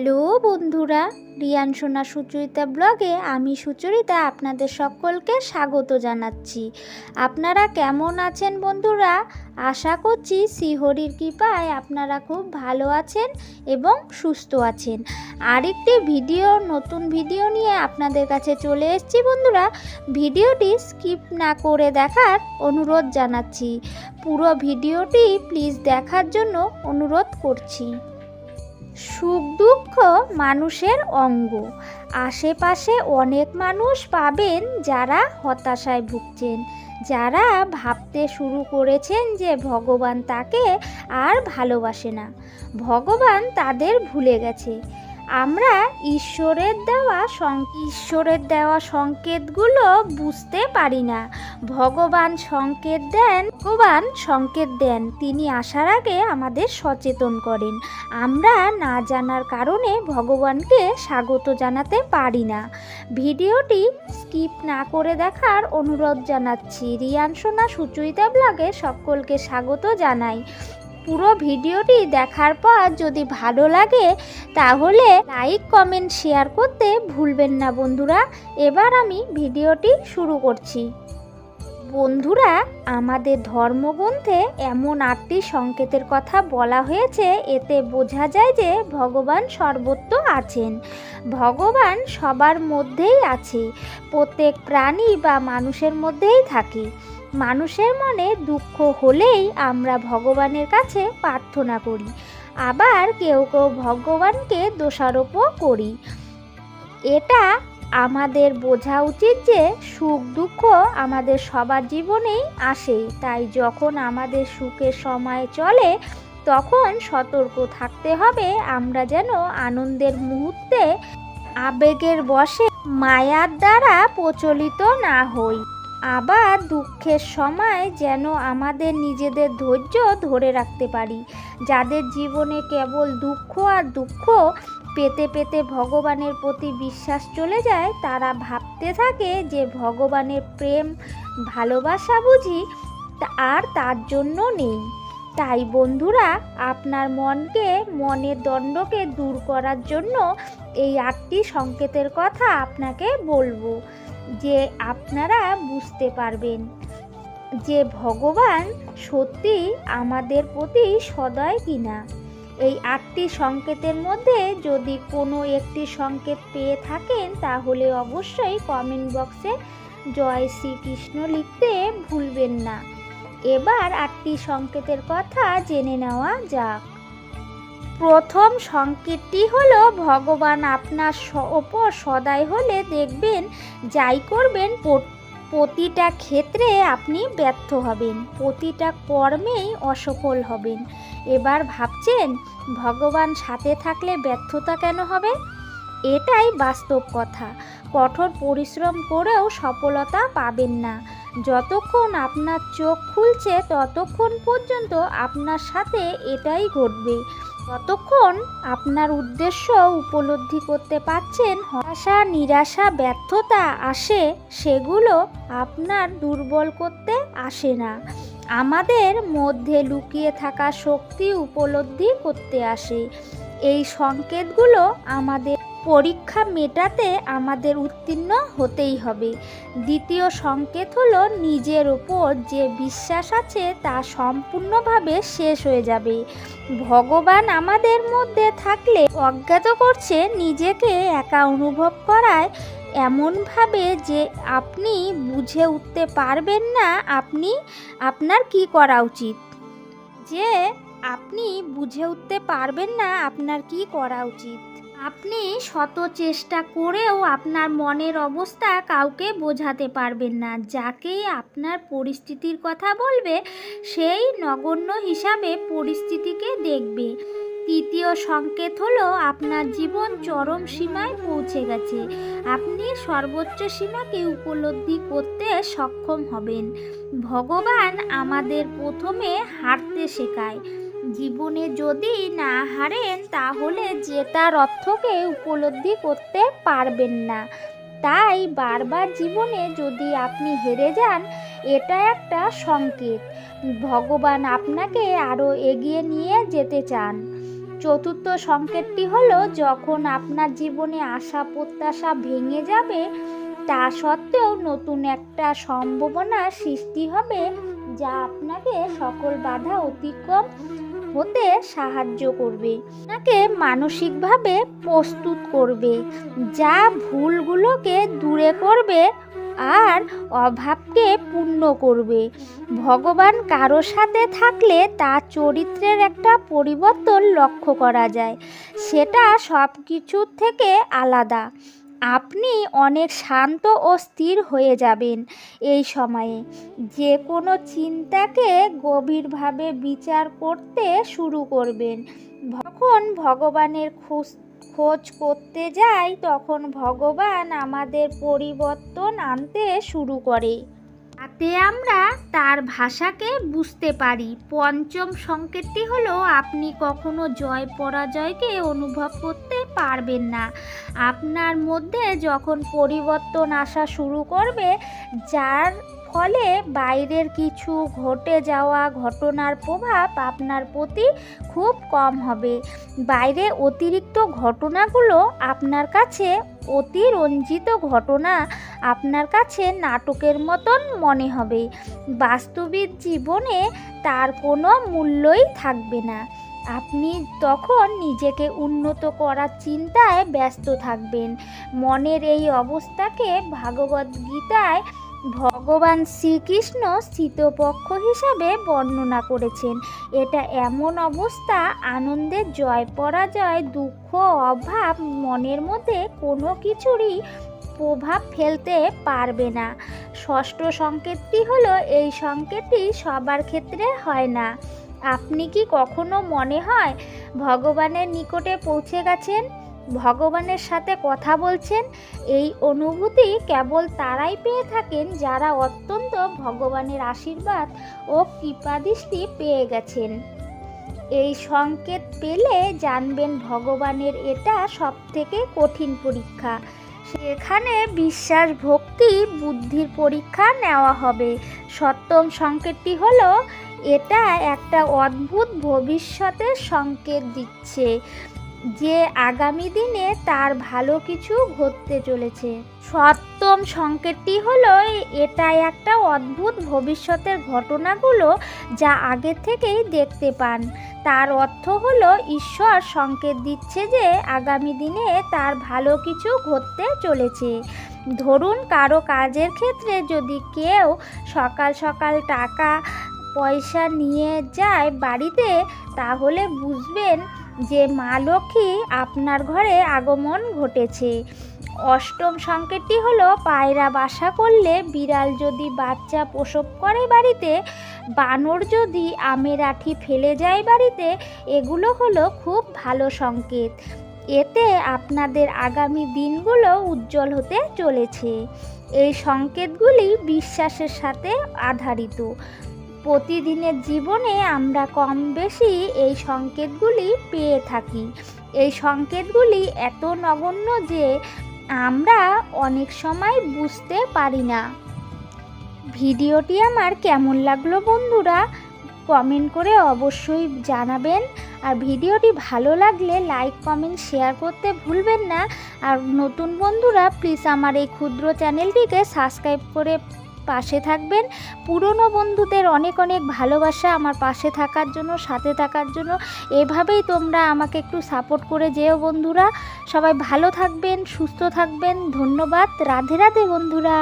Hello বন্ধুরা, রিয়ান সোনা সুচরিতা ব্লগে আমি সুচরিতা আপনাদের সকলকে স্বাগত জানাচ্ছি। আপনারা কেমন আছেন বন্ধুরা? আশা করছি শ্রীহরির কৃপায় আপনারা খুব ভালো আছেন এবং সুস্থ আছেন। আরেকটি ভিডিও, নতুন ভিডিও নিয়ে আপনাদের কাছে চলে এসেছি বন্ধুরা। ভিডিওটি স্কিপ না করে দেখার অনুরোধ জানাচ্ছি। পুরো ভিডিওটি প্লিজ দেখার জন্য অনুরোধ করছি। সুখ দুঃখ মানুষের অঙ্গ। আশেপাশে অনেক মানুষ পাবেন যারা হতাশায় ভুগছেন, যারা ভাবতে শুরু করেছেন যে ভগবান তাকে আর ভালোবাসে না। ভগবান তাদের ভুলে গেছে। আমরা ঈশ্বরের দেওয়া ঈশ্বরের দেওয়া সংকেতগুলো বুঝতে পারি না। ভগবান সংকেত দেন, ভগবান সংকেত দেন। তিনি আসার আগে আমাদের সচেতন করেন। আমরা না জানার কারণে ভগবানকে স্বাগত জানাতে পারি না। ভিডিওটি স্কিপ না করে দেখার অনুরোধ জানাচ্ছি। রিয়ান, সোনা, সুচরিতা ব্লগে সকলকে স্বাগত জানাই। পুরো ভিডিওটি দেখার পর যদি ভালো লাগে, তাহলে লাইক, কমেন্ট, শেয়ার করতে ভুলবেন না বন্ধুরা। এবার আমি ভিডিওটি শুরু করছি। বন্ধুরা, আমাদের ধর্মগ্রন্থে এমন আটটি সংকেতের কথা বলা হয়েছে, এতে বোঝা যায় যে ভগবান সর্বত্র আছেন। ভগবান সবার মধ্যেই আছে, প্রত্যেক প্রাণী বা মানুষের মধ্যেই থাকে। মানুষের মনে দুঃখ হলেই আমরা ভগবানের কাছে প্রার্থনা করি, আবার কেউ কেউ ভগবানকে দোষারোপও করি। এটা আমাদের বোঝা উচিত যে সুখ দুঃখ আমাদের সবার জীবনেই আসে। তাই যখন আমাদের সুখের সময় চলে, তখন সতর্ক থাকতে হবে। আমরা যেন আনন্দের মুহূর্তে আবেগের বশে মায়ার দ্বারা প্রচলিত না হই। আবার দুঃখের সময় যেন আমাদের নিজেদের ধৈর্য ধরে রাখতে পারি। যাদের জীবনে কেবল দুঃখ আর দুঃখ পেতে পেতে ভগবানের প্রতি বিশ্বাস চলে যায়, তারা ভাবতে থাকে যে ভগবানের প্রেম, ভালোবাসা বুঝি আর তার জন্য নেই। তাই বন্ধুরা, আপনার মনকে, মনের দণ্ডকে দূর করার জন্য এই আটটি সংকেতের কথা আপনাকে বলব, যে আপনারা বুঝতে পারবেন যে ভগবান সত্যি আমাদের প্রতি সদয় কিনা। এই আটটি সংকেতের মধ্যে যদি কোনো একটি সংকেত পেয়ে থাকেন, তাহলে অবশ্যই কমেন্ট বক্সে জয় শ্রীকৃষ্ণ লিখতে ভুলবেন না। এবার আটটি সংকেতের কথা জেনে নেওয়া যাক। প্রথম সংকেতটি হলো, ভগবান আপনার ওপর সদাই হলে দেখবেন, যাই করবেন প্রতিটা ক্ষেত্রে আপনি ব্যর্থ হবেন। প্রতিটা কর্মেই অসফল হবেন। এবার ভাবছেন, ভগবান সাথে থাকলে ব্যর্থতা কেন হবে? এটাই বাস্তব কথা। কঠোর পরিশ্রম করেও সফলতা পাবেন না। যতক্ষণ আপনার চোখ খুলছে, ততক্ষণ পর্যন্ত আপনার সাথে এটাই ঘটবে। যতক্ষণ আপনার উদ্দেশ্য উপলব্ধি করতে পারছেন? হতাশা, নিরাশা, ব্যর্থতা আসে, সেগুলো আপনার দুর্বল করতে আসে না। আমাদের মধ্যে লুকিয়ে থাকা শক্তি উপলব্ধি করতে আসে। এই সংকেতগুলো আমাদের পরীক্ষা মেটাতে আমাদের উত্তীর্ণ হতেই হবে। দ্বিতীয় সংকেত হলো নিজের ওপর যে বিশ্বাস আছে তা সম্পূর্ণভাবে শেষ হয়ে যাবে। ভগবান আমাদের মধ্যে থাকলে অজ্ঞাত করছে নিজেকে একা অনুভব করায় এমনভাবে যে আপনি বুঝে উঠতে পারবেন না আপনি, আপনার কি করা উচিত। যে আপনি বুঝে উঠতে পারবেন না আপনার কি করা উচিত। আপনি শত চেষ্টা করেও আপনার মনের অবস্থা কাউকে বোঝাতে পারবেন না। যাকেই আপনার পরিস্থিতির কথা বলবে, সেই নগণ্য হিসাবে পরিস্থিতিকে দেখবে। তৃতীয় সংকেত হলো আপনার জীবন চরম সীমায় পৌঁছে গেছে। আপনি সর্বোচ্চ সীমাকে উপলব্ধি করতে সক্ষম হবেন। ভগবান আমাদের প্রথমে হাঁটতে শেখায়। জীবনে যদি না হারেন, তাহলে জেতার অর্থকে উপলব্ধি করতে পারবেন না। তাই বারবার জীবনে যদি আপনি হেরে যান, এটা একটা সংকেত। ভগবান আপনাকে আরও এগিয়ে নিয়ে যেতে চান। চতুর্থ সংকেতটি হলো, যখন আপনার জীবনে আশা, প্রত্যাশা ভেঙে যাবে, তা সত্ত্বেও নতুন একটা সম্ভাবনা সৃষ্টি হবে, যা আপনাকে সকল বাধা অতিক্রম হতে সাহায্য করবে। আপনাকে মানসিকভাবে প্রস্তুত করবে। যা ভুলগুলোকে দূরে করবে আর অভাবকে পূর্ণ করবে। ভগবান কারও সাথে থাকলে তার চরিত্রের একটা পরিবর্তন লক্ষ্য করা যায়। সেটা সব কিছুর থেকে আলাদা। আপনি অনেক শান্ত ও স্থির হয়ে যাবেন এই সময়ে। যে কোনো চিন্তাকে গভীরভাবে বিচার করতে শুরু করবেন। যখন ভগবানের খোঁজ খোঁজ করতে যাই, তখন ভগবান আমাদের পরিবর্তন আনতে শুরু করে। তাতে আমরা তার ভাষাকে বুঝতে পারি। পঞ্চম সংকেতটি হলো, আপনি কখনো জয় পরাজয়কে অনুভব করতে পারবেন না। আপনার মধ্যে যখন পরিবর্তন আসা শুরু করবে, যার ফলে বাইরের কিছু ঘটে যাওয়া ঘটনার প্রভাব আপনার প্রতি খুব কম হবে। বাইরে অতিরিক্ত ঘটনাগুলো আপনার কাছে অতিরঞ্জিত ঘটনা আপনার কাছে নাটকের মতন মনে হবে। বাস্তবিক জীবনে তার কোনো মূল্যই থাকবে না। আপনি তখন নিজেকে উন্নত করার চিন্তায় ব্যস্ত থাকবেন। মনের এই অবস্থাকে ভাগবত গীতায় ভগবান শ্রীকৃষ্ণ শীতপক্ষ হিসাবে বর্ণনা করেছেন। এটা এমন অবস্থা, আনন্দের জয়, পরাজয়, দুঃখ, অভাব মনের মধ্যে কোনো কিছুরই প্রভাব ফেলতে পারবে না। ষষ্ঠ সংকেতটি হলো, এই সংকেতটি সবার ক্ষেত্রে হয় না। আপনি কি কখনো মনে হয় ভগবানের নিকটে পৌঁছে গেছেন? ভগবানের সাথে কথা বলছেন? এই অনুভূতি কেবল তারাই পেয়ে থাকেন যারা অত্যন্ত ভগবানের আশীর্বাদ ও কৃপাদৃষ্টি পেয়ে গেছেন। এই সংকেত পেলে জানবেন ভগবানের এটা সবথেকে কঠিন পরীক্ষা। সেখানে বিশ্বাস ভক্তি বুদ্ধির পরীক্ষা নেওয়া হবে। সপ্তম সংকেতটি হলো, এটা একটা অদ্ভুত ভবিষ্যতের সংকেত দিচ্ছে, যে আগামী দিনে তার ভালো কিছু ঘটতে চলেছে। সপ্তম সংকেতটি হলো, এটা একটা অদ্ভুত ভবিষ্যতের ঘটনাগুলো যা আগে থেকেই দেখতে পান। তার অর্থ হলো ঈশ্বর সংকেত দিচ্ছে যে আগামী দিনে তার ভালো কিছু ঘটতে চলেছে। ধরুন কারও কাজের ক্ষেত্রে যদি কেউ সকাল সকাল টাকা, পয়সা নিয়ে যায় বাড়িতে, তাহলে বুঝবেন যে মা লক্ষ্মী আপনার ঘরে আগমন ঘটেছে। অষ্টম সংকেতটি হলো, পায়রা বাসা করলে বিড়াল যদি বাচ্চা প্রসব করে বাড়িতে, বানর যদি আমের আঠি ফেলে যায় বাড়িতে, এগুলো হলো খুব ভালো সংকেত। এতে আপনাদের আগামী দিনগুলো উজ্জ্বল হতে চলেছে। এই সংকেতগুলি বিশ্বাসের সাথে আধারিত। প্রতিদিনের জীবনে আমরা কম বেশি এই সংকেতগুলি পেয়ে থাকি। এই সংকেতগুলি এত নগণ্য যে আমরা অনেক সময় বুঝতে পারি না। ভিডিওটি আমার কেমন লাগল বন্ধুরা কমেন্ট করে অবশ্যই জানাবেন। আর ভিডিওটি ভালো লাগলে লাইক কমেন্ট শেয়ার করতে ভুলবেন না। আর নতুন বন্ধুরা প্লিজ আমার এই ক্ষুদ্র চ্যানেলটিকে সাবস্ক্রাইব করে পাশে থাকবেন। পুরনো বন্ধুদের অনেক অনেক ভালোবাসা আমার পাশে থাকার জন্য, সাথে থাকার জন্য। এভাবেই তোমরা আমাকে একটু সাপোর্ট করে যেও বন্ধুরা। সবাই ভালো থাকবেন, সুস্থ থাকবেন। ধন্যবাদ। রাধে রাধে বন্ধুরা।